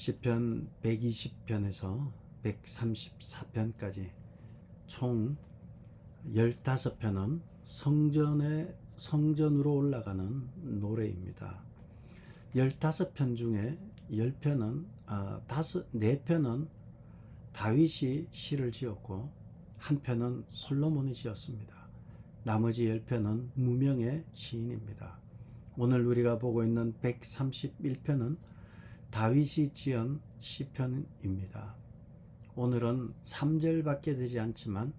시편 120편에서 134편까지 총 15편은 성전에 성전으로 올라가는 노래입니다. 15편 중에 10편은 아, 다섯 네 편은 다윗이 시를 지었고 한 편은 솔로몬이 지었습니다. 나머지 10편은 무명의 시인입니다. 오늘 우리가 보고 있는 131편은 다윗이 지은 시편입니다. 오늘은 3절밖에 되지 않지만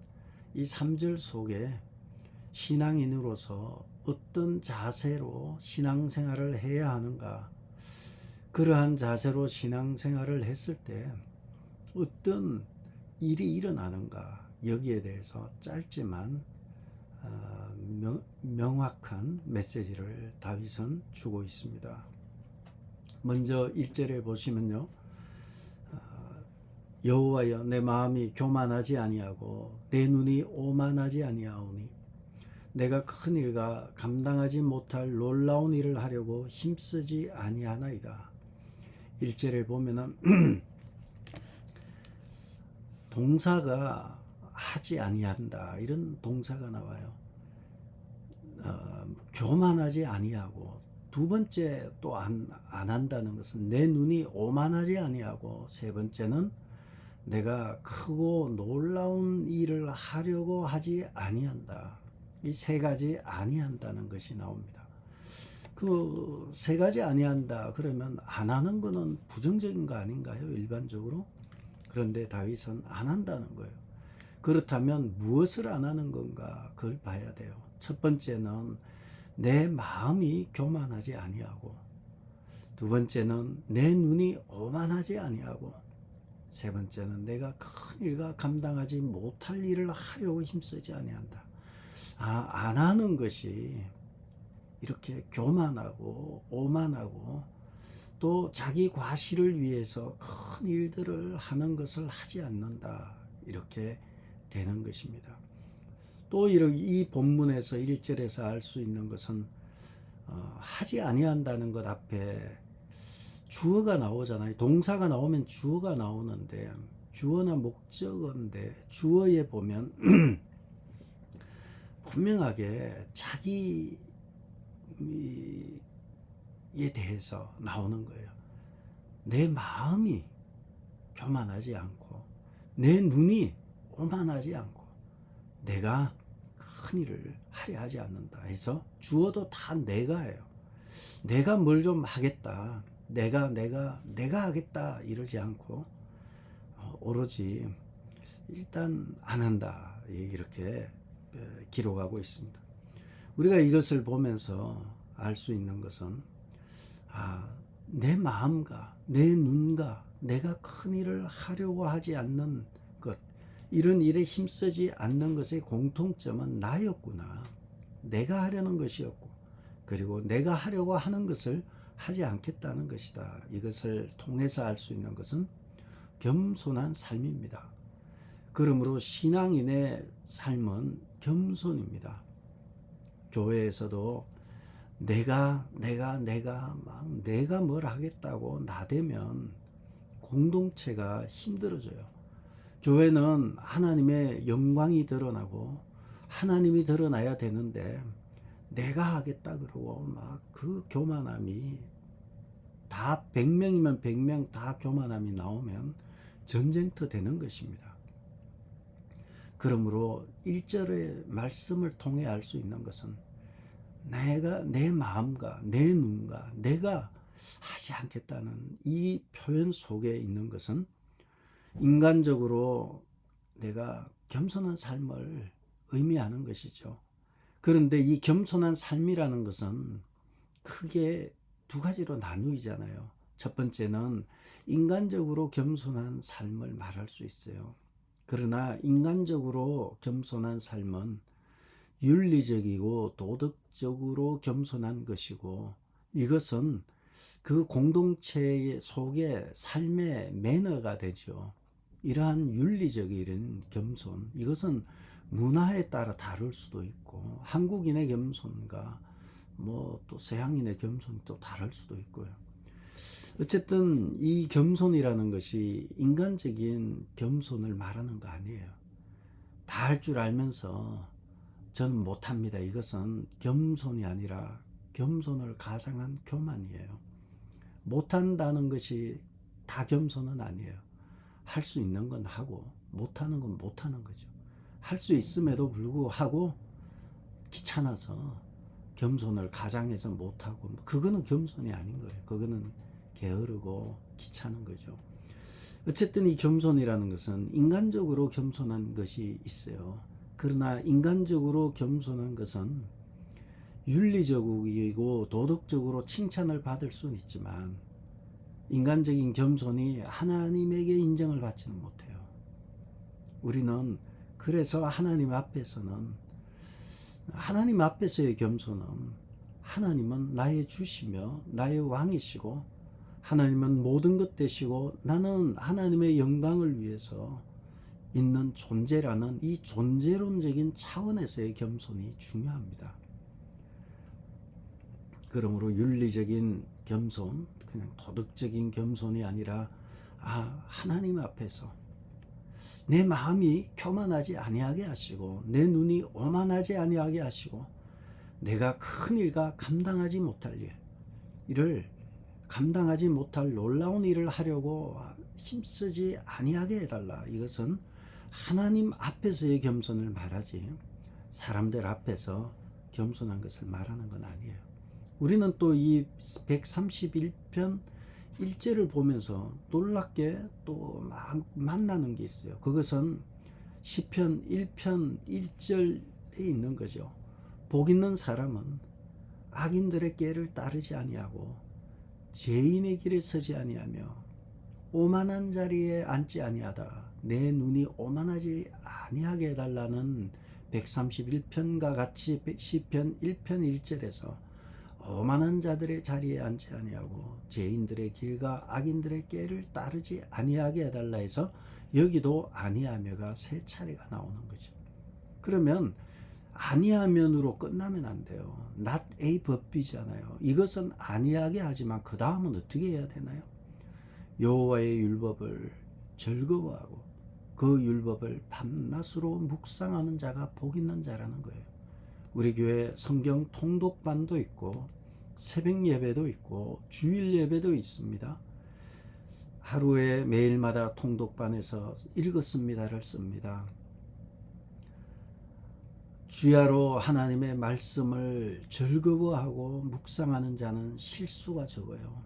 이 3절 속에 신앙인으로서 어떤 자세로 신앙생활을 해야 하는가 그러한 자세로 신앙생활을 했을 때 어떤 일이 일어나는가 여기에 대해서 짧지만 어, 명, 명확한 메시지를 다윗은 주고 있습니다. 먼저 1절에 보시면요. 어, 여호와여 내 마음이 교만하지 아니하고 내 눈이 오만하지 아니하오니 내가 큰 일과 감당하지 못할 놀라운 일을 하려고 힘쓰지 아니하나이다. 1절에 보면은 동사가 하지 아니한다 이런 동사가 나와요. 어, 교만하지 아니하고 두 번째 또 안 안 한다는 것은 내 눈이 오만하지 아니하고 세 번째는 내가 크고 놀라운 일을 하려고 하지 아니한다. 이 세 가지 아니한다는 것이 나옵니다. 그 세 가지 아니한다 그러면 안 하는 거는 부정적인 거 아닌가요? 일반적으로? 그런데 다윗은 안 한다는 거예요. 그렇다면 무엇을 안 하는 건가? 그걸 봐야 돼요. 첫 번째는 내 마음이 교만하지 아니하고 두 번째는 내 눈이 오만하지 아니하고 세 번째는 내가 큰 일과 감당하지 못할 일을 하려고 힘쓰지 아니한다. 아, 안 하는 것이 이렇게 교만하고 오만하고 또 자기 과실을 위해서 큰 일들을 하는 것을 하지 않는다. 이렇게 되는 것입니다. 또 이 본문에서 1절에서 알 수 있는 것은 어, 하지 아니한다는 것 앞에 주어가 나오잖아요. 동사가 나오면 주어가 나오는데 주어나 목적어인데 주어에 보면 분명하게 자기에 대해서 나오는 거예요. 내 마음이 교만하지 않고 내 눈이 오만하지 않고 내가 큰 일을 하려 하지 않는다 해서 주어도 다 내가예요. 내가 뭘 좀 하겠다. 내가 내가 내가 하겠다 이러지 않고 어, 오로지 일단 안 한다 이렇게 어, 기록하고 있습니다. 우리가 이것을 보면서 알 수 있는 것은 아, 내 마음과 내 눈과 내가 큰 일을 하려고 하지 않는 것 이런 일에 힘쓰지 않는 것의 공통점은 나였구나. 내가 하려는 것이었고 그리고 내가 하려고 하는 것을 하지 않겠다는 것이다. 이것을 통해서 알 수 있는 것은 겸손한 삶입니다. 그러므로 신앙인의 삶은 겸손입니다. 교회에서도 내가 내가 내가 막 내가 뭘 하겠다고 나대면 공동체가 힘들어져요. 교회는 하나님의 영광이 드러나고 하나님이 드러나야 되는데 내가 하겠다 그러고 막 그 교만함이 다 100명이면 100명 다 교만함이 나오면 전쟁터 되는 것입니다. 그러므로 1절의 말씀을 통해 알 수 있는 것은 내가 내 마음과 내 눈과 내가 하지 않겠다는 이 표현 속에 있는 것은 인간적으로 내가 겸손한 삶을 의미하는 것이죠. 그런데 이 겸손한 삶이라는 것은 크게 두 가지로 나누이잖아요. 첫 번째는 인간적으로 겸손한 삶을 말할 수 있어요. 그러나 인간적으로 겸손한 삶은 윤리적이고 도덕적으로 겸손한 것이고 이것은 그 공동체 속의 삶의 매너가 되죠. 이러한 윤리적인 겸손, 이것은 문화에 따라 다를 수도 있고, 한국인의 겸손과 뭐 또 서양인의 겸손이 또 다를 수도 있고요. 어쨌든 이 겸손이라는 것이 인간적인 겸손을 말하는 거 아니에요. 다 할 줄 알면서 저는 못합니다. 이것은 겸손이 아니라 겸손을 가장한 교만이에요. 못한다는 것이 다 겸손은 아니에요. 할 수 있는 건 하고 못하는 건 못하는 거죠. 할 수 있음에도 불구하고 귀찮아서 겸손을 가장해서 못하고 그거는 겸손이 아닌 거예요. 그거는 게으르고 귀찮은 거죠. 어쨌든 이 겸손이라는 것은 인간적으로 겸손한 것이 있어요. 그러나 인간적으로 겸손한 것은 윤리적이고 도덕적으로 칭찬을 받을 수는 있지만 인간적인 겸손이 하나님에게 인정을 받지는 못해요. 우리는 그래서 하나님 앞에서는 하나님 앞에서의 겸손은 하나님은 나의 주시며 나의 왕이시고 하나님은 모든 것 되시고 나는 하나님의 영광을 위해서 있는 존재라는 이 존재론적인 차원에서의 겸손이 중요합니다. 그러므로 윤리적인 겸손, 그냥 도덕적인 겸손이 아니라 아 하나님 앞에서 내 마음이 교만하지 아니하게 하시고 내 눈이 오만하지 아니하게 하시고 내가 큰 일과 감당하지 못할 일 이를 감당하지 못할 놀라운 일을 하려고 힘쓰지 아니하게 해달라. 이것은 하나님 앞에서의 겸손을 말하지 사람들 앞에서 겸손한 것을 말하는 건 아니에요. 우리는 또 이 131편 1절을 보면서 놀랍게 또 막 만나는 게 있어요. 그것은 시편 1편 1절에 있는 거죠. 복 있는 사람은 악인들의 깨를 따르지 아니하고 죄인의 길에 서지 아니하며 오만한 자리에 앉지 아니하다. 내 눈이 오만하지 아니하게 해달라는 131편과 같이 시편 1편 1절에서 오만한 자들의 자리에 앉지 아니하고 죄인들의 길과 악인들의 깨를 따르지 아니하게 해달라 해서 여기도 아니하며가 세 차례가 나오는 거죠. 그러면 아니하면으로 끝나면 안 돼요. not a 법비잖아요. 이것은 아니하게 하지만 그 다음은 어떻게 해야 되나요? 여호와의 율법을 즐거워하고 그 율법을 밤낮으로 묵상하는 자가 복 있는 자라는 거예요. 우리 교회 성경 통독반도 있고 새벽 예배도 있고 주일 예배도 있습니다. 하루에 매일마다 통독반에서 읽었습니다를 씁니다. 주야로 하나님의 말씀을 즐거워하고 묵상하는 자는 실수가 적어요.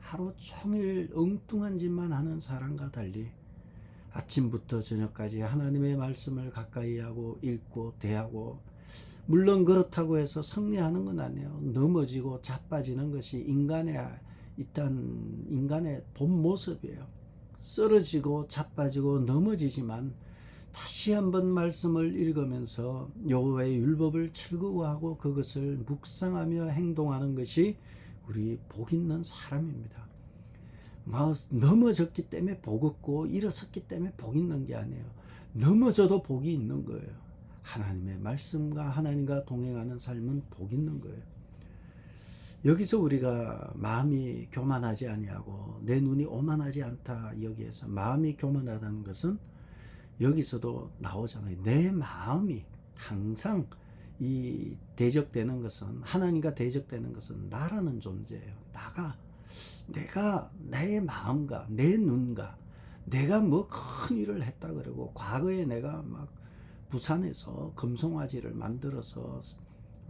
하루 종일 엉뚱한 짓만 하는 사람과 달리 아침부터 저녁까지 하나님의 말씀을 가까이 하고 읽고 대하고 물론 그렇다고 해서 승리하는 건 아니에요. 넘어지고 자빠지는 것이 인간의 일단 인간의 본 모습이에요. 쓰러지고 자빠지고 넘어지지만 다시 한번 말씀을 읽으면서 여호와의 율법을 즐거워하고 그것을 묵상하며 행동하는 것이 우리 복 있는 사람입니다. 뭐 넘어졌기 때문에 복 없고 일어섰기 때문에 복 있는 게 아니에요. 넘어져도 복이 있는 거예요. 하나님의 말씀과 하나님과 동행하는 삶은 복 있는 거예요. 여기서 우리가 마음이 교만하지 아니하고 내 눈이 오만하지 않다 여기에서 마음이 교만하다는 것은 여기서도 나오잖아요. 내 마음이 항상 이 대적되는 것은 하나님과 대적되는 것은 나라는 존재예요. 나가 내가 내 마음과 내 눈과 내가 뭐 큰 일을 했다 그러고 과거에 내가 막 부산에서 금송아지를 만들어서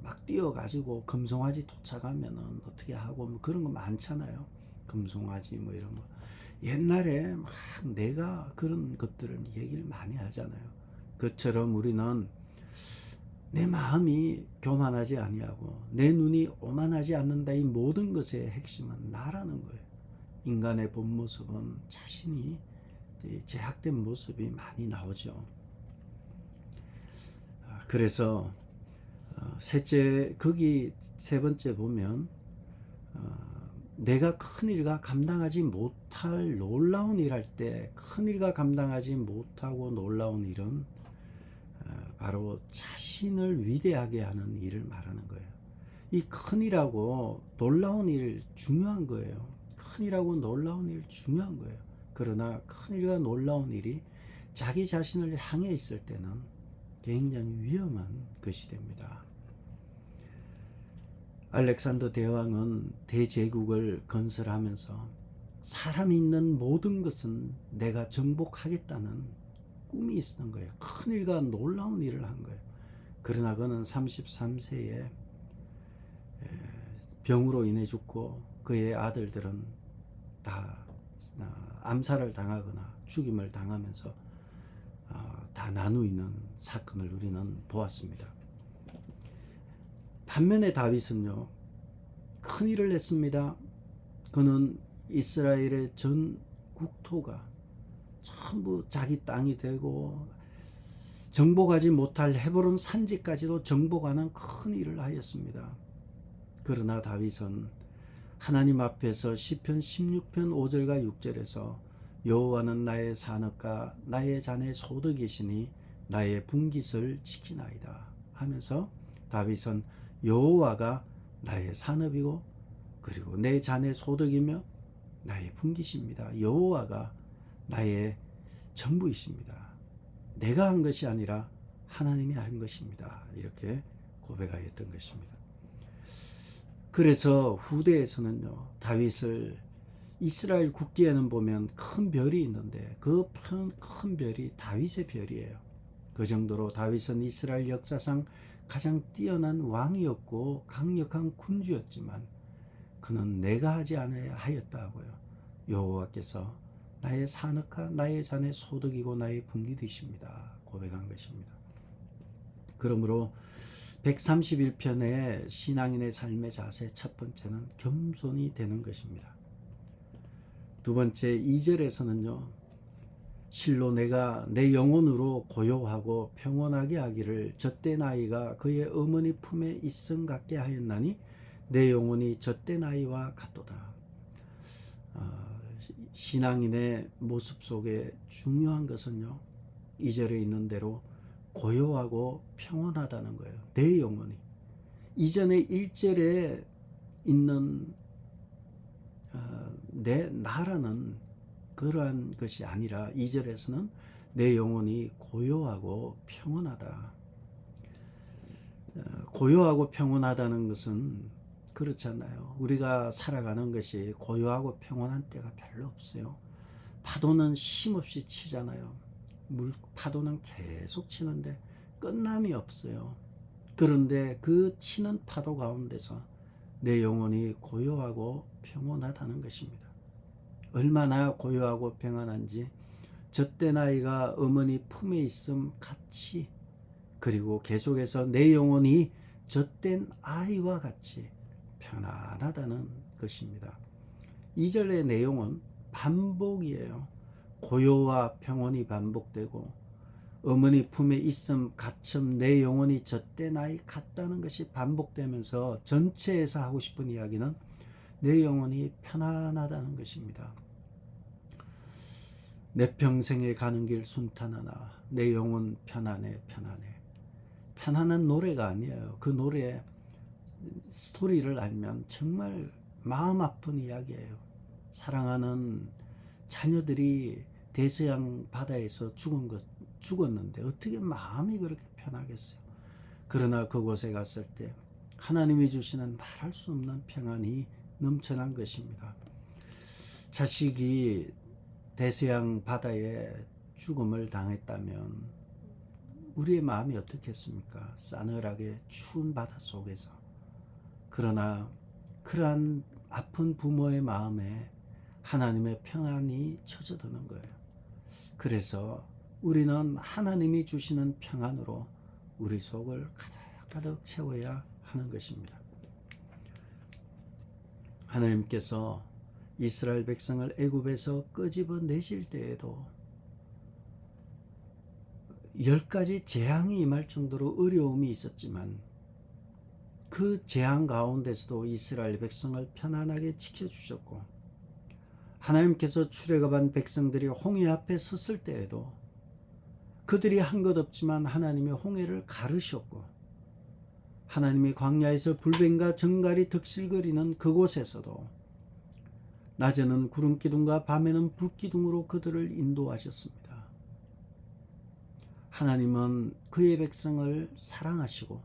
막 뛰어가지고 금송아지 도착하면은 어떻게 하고 뭐 그런 거 많잖아요. 금송아지 뭐 이런 거. 옛날에 막 내가 그런 것들을 얘기를 많이 하잖아요. 그처럼 우리는 내 마음이 교만하지 아니하고 내 눈이 오만하지 않는다 이 모든 것의 핵심은 나라는 거예요. 인간의 본 모습은 자신이 제약된 모습이 많이 나오죠. 아, 그래서 어, 셋째 거기 세 번째 보면 어, 내가 큰 일과 감당하지 못할 놀라운 일 할 때 큰 일과 감당하지 못하고 놀라운 일은 어, 바로 자신을 위대하게 하는 일을 말하는 거예요. 이 큰 일하고 놀라운 일 중요한 거예요. 큰 일하고 놀라운 일 중요한 거예요. 그러나 큰 일과 놀라운 일이 자기 자신을 향해 있을 때는 굉장히 위험한 것이 됩니다. 알렉산더 대왕은 대제국을 건설하면서 사람이 있는 모든 것은 내가 정복하겠다는 꿈이 있었던 거예요. 큰 일과 놀라운 일을 한 거예요. 그러나 그는 33세에 병으로 인해 죽고 그의 아들들은 다 아, 암살을 당하거나 죽임을 당하면서 어, 다 나누이는 사건을 우리는 보았습니다. 반면에 다윗은요 큰 일을 했습니다. 그는 이스라엘의 전 국토가 전부 자기 땅이 되고 정복하지 못할 헤브론 산지까지도 정복하는 큰 일을 하였습니다. 그러나 다윗은 하나님 앞에서 시편 16편 5절과 6절에서 여호와는 나의 산업과 나의 잔의 소득이시니 나의 분깃을 지키나이다 하면서 다윗은 여호와가 나의 산업이고 그리고 내 잔의 소득이며 나의 분깃입니다. 여호와가 나의 전부이십니다. 내가 한 것이 아니라 하나님이 한 것입니다. 이렇게 고백하였던 것입니다. 그래서 후대에서는요, 다윗을 이스라엘 국기에는 보면 큰 별이 있는데 그 큰 별이 다윗의 별이에요. 그 정도로 다윗은 이스라엘 역사상 가장 뛰어난 왕이었고 강력한 군주였지만 그는 내가 하지 않아야 하였다고요. 여호와께서 나의 산업과 나의 잔의 소득이고 나의 분기되십니다. 고백한 것입니다. 그러므로 131편의 신앙인의 삶의 자세 첫 번째는 겸손이 되는 것입니다. 두 번째 2절에서는요. 실로 내가 내 영혼으로 고요하고 평온하게 하기를 젖대 나이가 그의 어머니 품에 있음 같게 하였나니 내 영혼이 젖대 나이와 같도다. 어, 신앙인의 모습 속에 중요한 것은요. 2절에 있는 대로 고요하고 평온하다는 거예요. 내 영혼이. 이전에 1절에 있는 어, 내 나라는 그러한 것이 아니라 2절에서는 내 영혼이 고요하고 평온하다. 어, 고요하고 평온하다는 것은 그렇잖아요. 우리가 살아가는 것이 고요하고 평온한 때가 별로 없어요. 파도는 쉼없이 치잖아요. 물 파도는 계속 치는데 끝남이 없어요. 그런데 그 치는 파도 가운데서 내 영혼이 고요하고 평온하다는 것입니다. 얼마나 고요하고 평안한지 젖대 나이가 어머니 품에 있음 같이 그리고 계속해서 내 영혼이 젖된 아이와 같이 편안하다는 것입니다. 2절의 내용은 반복이에요. 고요와 평온이 반복되고 어머니 품에 있음 가첨 내 영혼이 젖대 나이 같다는 것이 반복되면서 전체에서 하고 싶은 이야기는 내 영혼이 편안하다는 것입니다. 내 평생에 가는 길 순탄하나 내 영혼 편안해 편안해 편안한 노래가 아니에요. 그 노래 스토리를 알면 정말 마음 아픈 이야기예요. 사랑하는 자녀들이 대서양 바다에서 죽은 것 죽었는데 어떻게 마음이 그렇게 편하겠어요? 그러나 그곳에 갔을 때 하나님이 주시는 말할 수 없는 평안이 넘쳐난 것입니다. 자식이 대서양 바다에 죽음을 당했다면 우리의 마음이 어떻겠습니까? 싸늘하게 추운 바다 속에서. 그러나 그러한 아픈 부모의 마음에 하나님의 평안이 쳐져드는 거예요. 그래서 우리는 하나님이 주시는 평안으로 우리 속을 가득가득 채워야 하는 것입니다. 하나님께서 이스라엘 백성을 애굽에서 끄집어 내실 때에도 열 가지 재앙이 임할 정도로 어려움이 있었지만 그 재앙 가운데서도 이스라엘 백성을 편안하게 지켜주셨고 하나님께서 출애굽한 백성들이 홍해 앞에 섰을 때에도 그들이 한 것 없지만 하나님의 홍해를 가르셨고 하나님이 광야에서 불뱀과 정갈이 득실거리는 그곳에서도 낮에는 구름 기둥과 밤에는 불 기둥으로 그들을 인도하셨습니다. 하나님은 그의 백성을 사랑하시고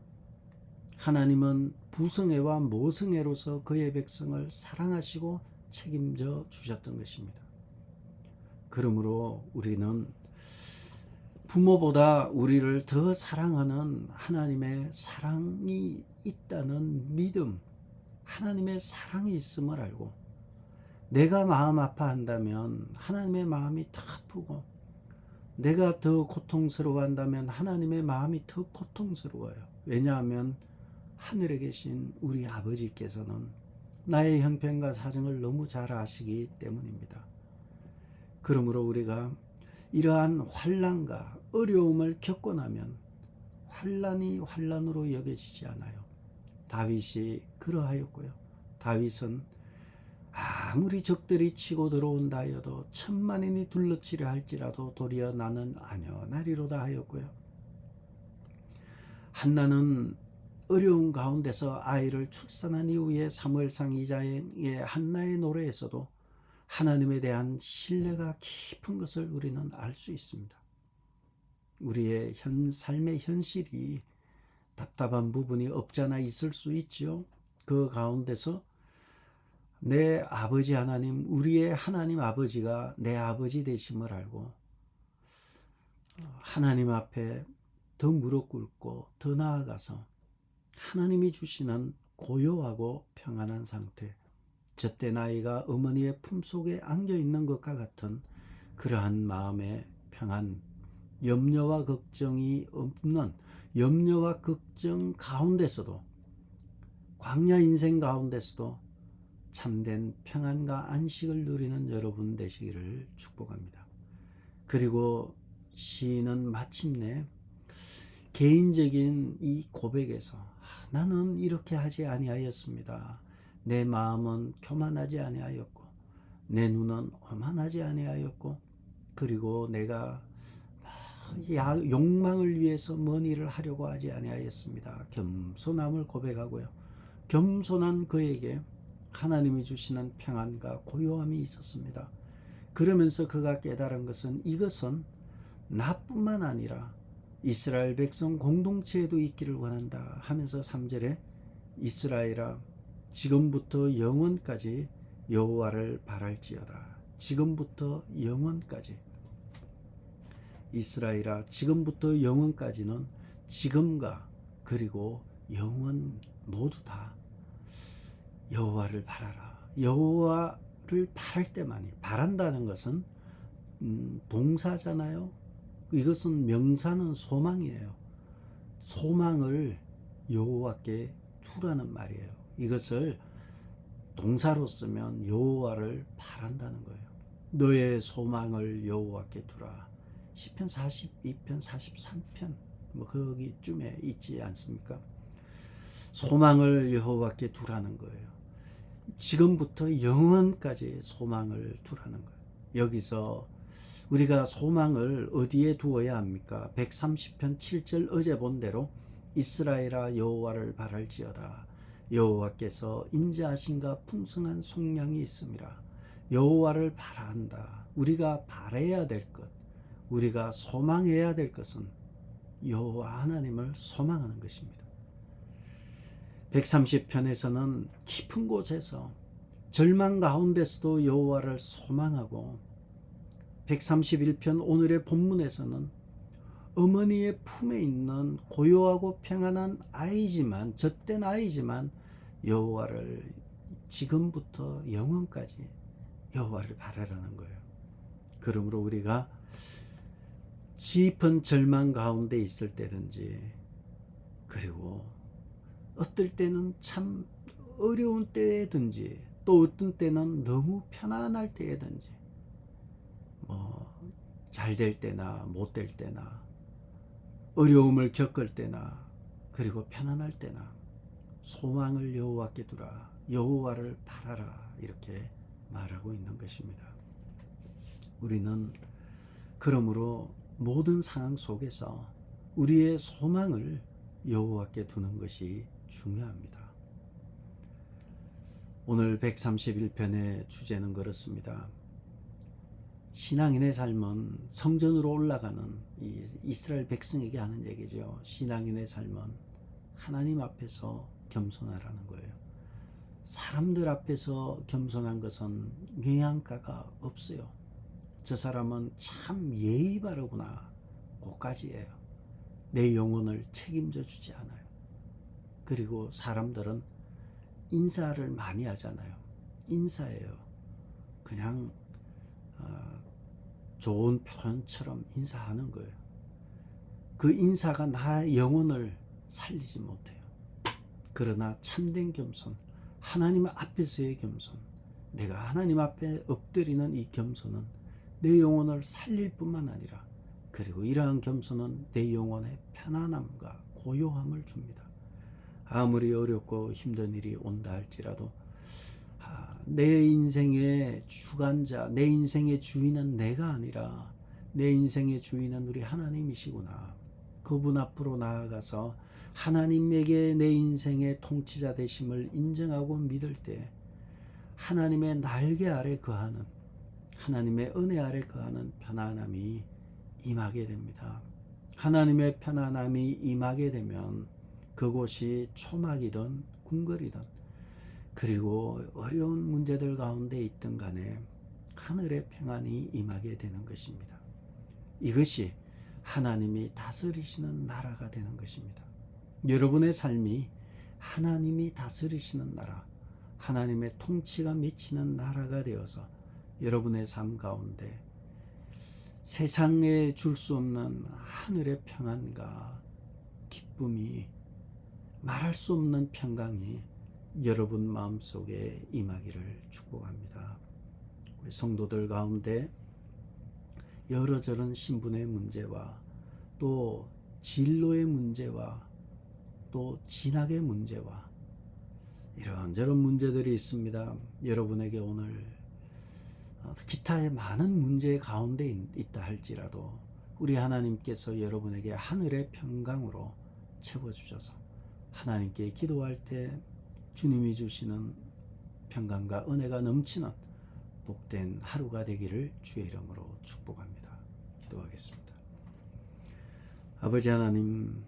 하나님은 부성애와 모성애로서 그의 백성을 사랑하시고 책임져 주셨던 것입니다. 그러므로 우리는 부모보다 우리를 더 사랑하는 하나님의 사랑이 있다는 믿음, 하나님의 사랑이 있음을 알고 내가 마음 아파한다면 하나님의 마음이 더 아프고 내가 더 고통스러워한다면 하나님의 마음이 더 고통스러워요. 왜냐하면 하늘에 계신 우리 아버지께서는 나의 형편과 사정을 너무 잘 아시기 때문입니다. 그러므로 우리가 이러한 환란과 어려움을 겪고 나면 환란이 환란으로 여겨지지 않아요. 다윗이 그러하였고요. 다윗은 아무리 적들이 치고 들어온다 하여도 천만인이 둘러치려 할지라도 도리어 나는 안연하리로다 하였고요. 한나는 어려운 가운데서 아이를 출산한 이후에 사무엘상 이자의 한나의 노래에서도 하나님에 대한 신뢰가 깊은 것을 우리는 알 수 있습니다. 우리의 현 삶의 현실이 답답한 부분이 없잖아 있을 수 있지요. 그 가운데서 내 아버지 하나님, 우리의 하나님 아버지가 내 아버지 되심을 알고 하나님 앞에 더 무릎 꿇고 더 나아가서 하나님이 주시는 고요하고 평안한 상태, 저때 나이가 어머니의 품속에 안겨 있는 것과 같은 그러한 마음의 평안, 염려와 걱정이 없는 염려와 걱정 가운데서도 광야 인생 가운데서도 참된 평안과 안식을 누리는 여러분 되시기를 축복합니다. 그리고 시인은 마침내 개인적인 이 고백에서 나는 이렇게 하지 아니하였습니다. 내 마음은 교만하지 아니하였고 내 눈은 오만하지 아니하였고 그리고 내가 욕망을 위해서 뭔 일을 하려고 하지 아니하였습니다. 겸손함을 고백하고요. 겸손한 그에게 하나님이 주시는 평안과 고요함이 있었습니다. 그러면서 그가 깨달은 것은 이것은 나뿐만 아니라 이스라엘 백성 공동체에도 있기를 원한다 하면서 3절에 이스라엘아 지금부터 영원까지 여호와를 바랄지어다. 지금부터 영원까지 이스라엘아 지금부터 영원까지는 지금과 그리고 영원 모두 다 여호와를 바라라. 여호와를 바랄 때만이 바란다는 것은 음, 동사잖아요. 이것은 명사는 소망이에요. 소망을 여호와께 두라는 말이에요. 이것을 동사로 쓰면 여호와를 바란다는 거예요. 너의 소망을 여호와께 두라. 시편 42편, 43편 뭐 거기쯤에 있지 않습니까? 소망을 여호와께 두라는 거예요. 지금부터 영원까지 소망을 두라는 거예요. 여기서 우리가 소망을 어디에 두어야 합니까? 130편 7절 어제 본 대로 이스라엘아 여호와를 바랄지어다. 여호와께서 인자하신가 풍성한 속량이 있음이라. 여호와를 바란다. 우리가 바래야 될 것, 우리가 소망해야 될 것은 여호와 하나님을 소망하는 것입니다. 130편에서는 깊은 곳에서 절망 가운데서도 여호와를 소망하고 131편 오늘의 본문에서는 어머니의 품에 있는 고요하고 평안한 아이지만 젖된 아이지만 여호와를 지금부터 영원까지 여호와를 바라라는 거예요. 그러므로 우리가 깊은 절망 가운데 있을 때든지 그리고 어떨 때는 참 어려운 때든지 또 어떤 때는 너무 편안할 때든지 뭐 잘 될 때나 못 될 때나 어려움을 겪을 때나 그리고 편안할 때나 소망을 여호와께 두라 여호와를 바라라 이렇게 말하고 있는 것입니다. 우리는 그러므로 모든 상황 속에서 우리의 소망을 여호와께 두는 것이 중요합니다. 오늘 131편의 주제는 그렇습니다. 신앙인의 삶은 성전으로 올라가는 이 이스라엘 백성에게 하는 얘기죠. 신앙인의 삶은 하나님 앞에서 겸손하라는 거예요. 사람들 앞에서 겸손한 것은 영양가가 없어요. 저 사람은 참 예의 바르구나. 고까지예요. 내 영혼을 책임져 주지 않아요. 그리고 사람들은 인사를 많이 하잖아요. 인사예요. 그냥 어, 좋은 표현처럼 인사하는 거예요. 그 인사가 나의 영혼을 살리지 못해요. 그러나 참된 겸손, 하나님 앞에서의 겸손, 내가 하나님 앞에 엎드리는 이 겸손은 내 영혼을 살릴 뿐만 아니라 그리고 이러한 겸손은 내 영혼의 편안함과 고요함을 줍니다. 아무리 어렵고 힘든 일이 온다 할지라도 아, 내 인생의 주관자, 내 인생의 주인은 내가 아니라 내 인생의 주인은 우리 하나님이시구나. 그분 앞으로 나아가서 하나님에게 내 인생의 통치자 되심을 인정하고 믿을 때 하나님의 날개 아래 거하는 하나님의 은혜 아래 거하는 편안함이 임하게 됩니다. 하나님의 편안함이 임하게 되면 그곳이 초막이든 궁궐이든 그리고 어려운 문제들 가운데 있든 간에 하늘의 평안이 임하게 되는 것입니다. 이것이 하나님이 다스리시는 나라가 되는 것입니다. 여러분의 삶이 하나님이 다스리시는 나라, 하나님의 통치가 미치는 나라가 되어서 여러분의 삶 가운데 세상에 줄 수 없는 하늘의 평안과 기쁨이 말할 수 없는 평강이 여러분 마음속에 임하기를 축복합니다. 우리 성도들 가운데 여러 저런 신분의 문제와 또 진로의 문제와 또 진학의 문제와 이런저런 문제들이 있습니다. 여러분에게 오늘 어, 기타의 많은 문제 가운데 있다 할지라도 우리 하나님께서 여러분에게 하늘의 평강으로 채워주셔서 하나님께 기도할 때 주님이 주시는 평강과 은혜가 넘치는 복된 하루가 되기를 주의 이름으로 축복합니다. 기도하겠습니다. 아버지 하나님,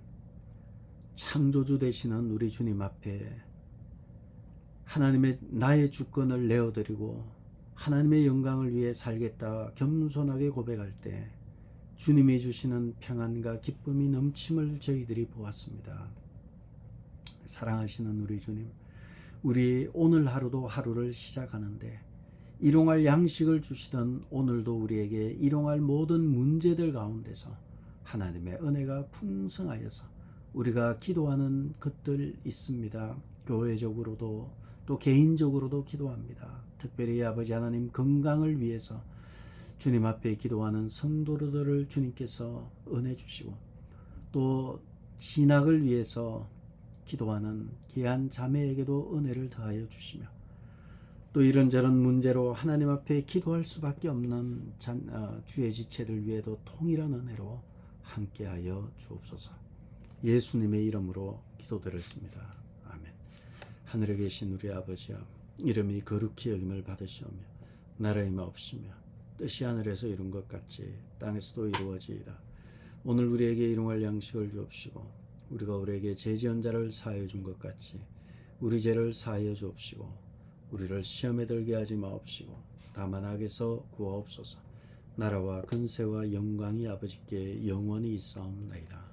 창조주 되시는 우리 주님 앞에 하나님의 나의 주권을 내어드리고 하나님의 영광을 위해 살겠다 겸손하게 고백할 때 주님이 주시는 평안과 기쁨이 넘침을 저희들이 보았습니다. 사랑하시는 우리 주님, 우리 오늘 하루도 하루를 시작하는데 일용할 양식을 주시던 오늘도 우리에게 일용할 모든 문제들 가운데서 하나님의 은혜가 풍성하여서 우리가 기도하는 것들 있습니다. 교회적으로도 또 개인적으로도 기도합니다. 특별히 아버지 하나님 건강을 위해서 주님 앞에 기도하는 성도들을 주님께서 은혜 주시고 또 진학을 위해서 기도하는 귀한 자매에게도 은혜를 더하여 주시며 또 이런저런 문제로 하나님 앞에 기도할 수밖에 없는 잔, 어, 주의 지체들 위에도 통일한 은혜로 함께하여 주옵소서. 예수님의 이름으로 기도드렸습니다. 아멘. 하늘에 계신 우리 아버지여 이름이 거룩히 여김을 받으시오며 나라의 마옵시며 뜻이 하늘에서 이룬 것 같이 땅에서도 이루어지이다. 오늘 우리에게 일용할 양식을 주옵시고 우리가 우리에게 죄지은 자를 사하여 준 것 같이 우리 죄를 사하여 주옵시고 우리를 시험에 들게 하지 마옵시고 다만 악에서 구하옵소서 나라와 근세와 영광이 아버지께 영원히 있사옵나이다.